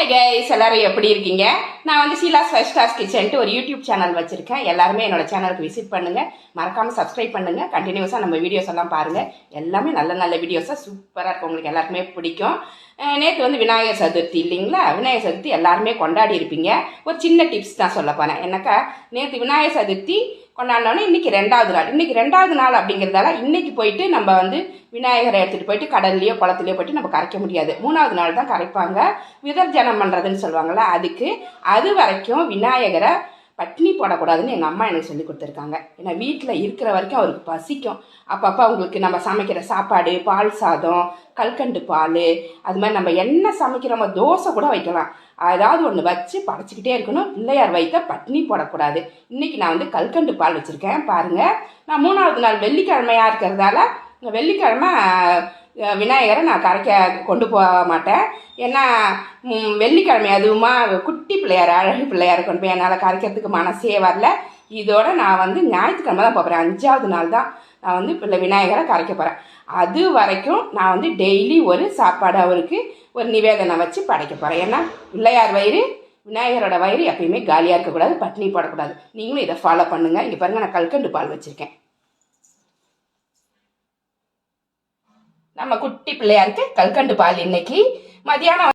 Hi guys எல்லாரும் எப்படி இருக்கீங்க? நான் வந்து ஷீலாஸ் ஃபர்ஸ்ட் கிளாஸ் கிச்சன்ட்டு ஒரு யூடியூப் சேனல் வச்சிருக்கேன். எல்லாருமே என்னோட சேனலுக்கு விசிட் பண்ணுங்க. மறக்காம சப்ஸ்கிரைப் பண்ணுங்க. கண்டினியூஸாக நம்ம வீடியோஸ் எல்லாம் பாருங்க. எல்லாமே நல்ல நல்ல வீடியோஸாக சூப்பராக இருக்கும். உங்களுக்கு எல்லாருக்குமே பிடிக்கும். நேற்று வந்து விநாயகர் சதுர்த்தி இல்லைங்களா? விநாயகர் சதுர்த்தி எல்லாருமே கொண்டாடி இருப்பீங்க. ஒரு சின்ன டிப்ஸ் தான் சொல்ல போனேன் என்னக்கா? நேற்று விநாயகர் சதுர்த்தி கொண்டாடினோன்னே இன்னைக்கு ரெண்டாவது நாள். இன்னைக்கு ரெண்டாவது நாள் அப்படிங்கிறதால இன்னைக்கு போயிட்டு நம்ம வந்து விநாயகரை எடுத்துகிட்டு போயிட்டு கடல்லையோ குளத்துலையோ போயிட்டு நம்ம கரைக்க முடியாது. மூணாவது நாள் தான் கரைப்பாங்க. விதர்ஜனம் பண்ணுறதுன்னு சொல்லுவாங்கள்ல அதுக்கு அது வரைக்கும் விநாயகரை பட்னி போடக்கூடாதுன்னு எங்கள் அம்மா எனக்கு சொல்லி கொடுத்துருக்காங்க. ஏன்னா வீட்டில் இருக்கிற வரைக்கும் அவருக்கு பசிக்கும். அப்பப்போ அவங்களுக்கு நம்ம சமைக்கிற சாப்பாடு பால் சாதம் கல்கண்டு பால் அது மாதிரி நம்ம என்ன சமைக்கிறோமோ தோசை கூட வைக்கலாம். ஏதாவது ஒன்று வச்சு படைச்சிக்கிட்டே இருக்கணும். பிள்ளையார் வைத்த பட்னி போடக்கூடாது. இன்னைக்கு நான் வந்து கல்கண்டு பால் வச்சுருக்கேன். பாருங்கள் நான் மூணாவது நாள் வெள்ளிக்கிழமையாக இருக்கிறதால வெள்ளிக்கிழமை விநாயகரை நான் கரைக்க கொண்டு போக மாட்டேன். ஏன்னா வெள்ளிக்கிழமை அதுவுமா குட்டி பிள்ளையார் அழகு பிள்ளையார் கொண்டு போய் என்னால் கரைக்கிறதுக்கு மனசே வரல. இதோட நான் வந்து ஞாயிற்றுக்கிழமை தான் போகிறேன் அஞ்சாவது நாள் தான் நான் வந்து பிள்ளை விநாயகரை கரைக்க போகிறேன் அது வரைக்கும் நான் வந்து டெய்லி ஒரு சாப்பாடு அவருக்கு ஒரு நிவேதனம் வச்சு படைக்க போகிறேன் ஏன்னா பிள்ளையார் வயிறு விநாயகரோட வயிறு எப்பயுமே காலியாக இருக்கக்கூடாது பட்னி போடக்கூடாது. நீங்களும் இதை ஃபாலோ பண்ணுங்கள் இங்கே பாருங்கள் நான் கல்கண்டு பால் வச்சுருக்கேன். நம்ம குட்டி பிள்ளையாருக்கு கல்கண்டு பால் இன்னைக்கு. மதியானம்